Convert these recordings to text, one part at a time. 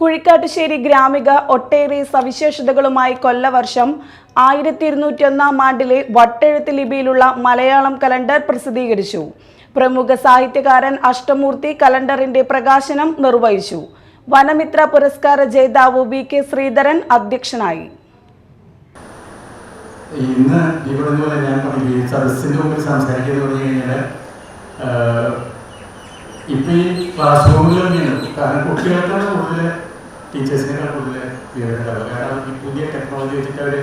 കുഴിക്കാട്ടുശ്ശേരി ഗ്രാമിക ഒട്ടേറെ സവിശേഷതകളുമായി കൊല്ലവർഷം ആയിരത്തി ഇരുന്നൂറ്റി ഒന്നാം ആണ്ടിലെ വട്ടെഴുത്ത് ലിപിയിലുള്ള മലയാളം കലണ്ടർ പ്രസിദ്ധീകരിച്ചു. പ്രമുഖ സാഹിത്യകാരൻ അഷ്ടമൂർത്തി കലണ്ടറിന്റെ പ്രകാശനം നിർവഹിച്ചു. വനമിത്ര പുരസ്കാര ജേതാവ് വി കെ ശ്രീധരൻ അധ്യക്ഷനായി. ഇന്ന് പോലെ ഞാൻ പറഞ്ഞു ഈ സദസ്സിന്റെ മുമ്പിൽ സംസാരിക്കുന്നത് പറഞ്ഞു കഴിഞ്ഞാൽ ഇപ്പം ഈ ക്ലാസ് തന്നെയാണ് കാരണം കുട്ടികൾക്കാണ് കൂടുതൽ ടീച്ചേഴ്സിനേക്കാൾ കൂടുതൽ വിവരം കാരണം ഈ പുതിയ ടെക്നോളജി വെച്ചിട്ട് അവർ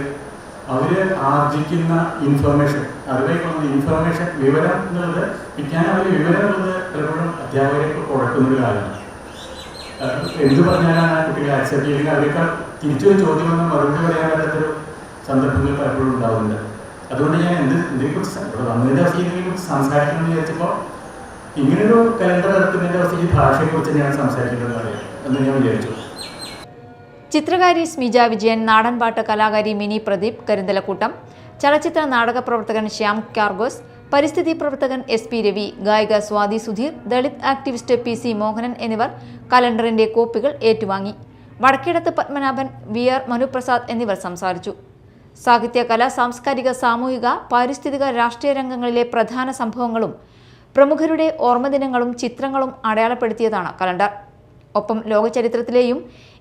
അവർ ആർജിക്കുന്ന ഇൻഫർമേഷൻ അറിവേക്കുന്ന ഇൻഫർമേഷൻ വിവരം എന്നുള്ളത് വിജ്ഞാനം അവർ വിവരം എന്നുള്ളത് പലപ്പോഴും അധ്യാപകർക്ക് കുഴക്കുന്ന ഒരു കാര്യമാണ് എന്ത് പറഞ്ഞാലാണ് കുട്ടികളെ അക്സെപ്റ്റ് ചെയ്യുന്നത്? അവർക്ക് തിരിച്ചൊരു ചോദ്യം വന്ന മറുപടി പറയാൻ പറ്റാത്തൊരു സന്ദർഭങ്ങൾ പലപ്പോഴും ഉണ്ടാവുന്നുണ്ട്. അതുകൊണ്ട് ഞാൻ എന്ത് ഇതിനെക്കുറിച്ച് ഇവിടെ വന്നതിന്റെ അവസ്ഥ ഇതിനെക്കുറിച്ച് സംസാരിക്കണം എന്ന് വിചാരിച്ചപ്പോൾ ഇങ്ങനൊരു കലണ്ടർ ഇറക്കുന്നതിന്റെ അവസ്ഥ ഈ ഞാൻ സംസാരിക്കേണ്ടത് അറിയാം എന്ന് ഞാൻ വിചാരിച്ചു. ചിത്രകാരി സ്മിജ വിജയൻ നാടൻപാട്ട് കലാകാരി മിനി പ്രദീപ് കരിന്തലക്കൂട്ടം ചലച്ചിത്ര നാടക പ്രവർത്തകൻ ശ്യാം കാർഗോസ് പരിസ്ഥിതി പ്രവർത്തകൻ എസ് പി രവി ഗായിക Swathi Sudheer Dalit activist P C Mohanan എന്നിവർ കലണ്ടറിന്റെ കോപ്പികൾ ഏറ്റുവാങ്ങി. വടക്കേടത്ത് പത്മനാഭൻ വി ആർ മനുപ്രസാദ് എന്നിവർ സംസാരിച്ചു. സാഹിത്യ കല സാംസ്കാരിക സാമൂഹിക പാരിസ്ഥിതിക രാഷ്ട്രീയ രംഗങ്ങളിലെ പ്രധാന സംഭവങ്ങളും പ്രമുഖരുടെ ഓർമ്മദിനങ്ങളും ചിത്രങ്ങളും അടയാളപ്പെടുത്തിയതാണ് കലണ്ടർ. ഒപ്പം ലോക ചരിത്രത്തിലെയും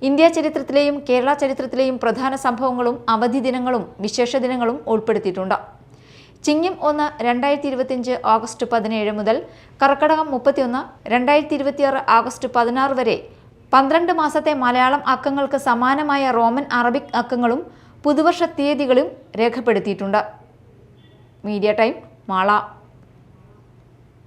ഇന്ത്യ ചരിത്രത്തിലെയും കേരള ചരിത്രത്തിലെയും പ്രധാന സംഭവങ്ങളും അവധി ദിനങ്ങളും വിശേഷ ദിനങ്ങളും ഉൾപ്പെടുത്തിയിട്ടുണ്ട്. ചിങ്ങം ഒന്ന് രണ്ടായിരത്തി ഇരുപത്തിയഞ്ച് ഓഗസ്റ്റ് പതിനേഴ് മുതൽ കർക്കടകം മുപ്പത്തിയൊന്ന് രണ്ടായിരത്തി ഇരുപത്തിയാറ് ആഗസ്റ്റ് പതിനാറ് വരെ പന്ത്രണ്ട് മാസത്തെ മലയാളം അക്കങ്ങൾക്ക് സമാനമായ റോമൻ അറബിക് അക്കങ്ങളും പുതുവർഷ തീയതികളും രേഖപ്പെടുത്തിയിട്ടുണ്ട്. Media time Mala.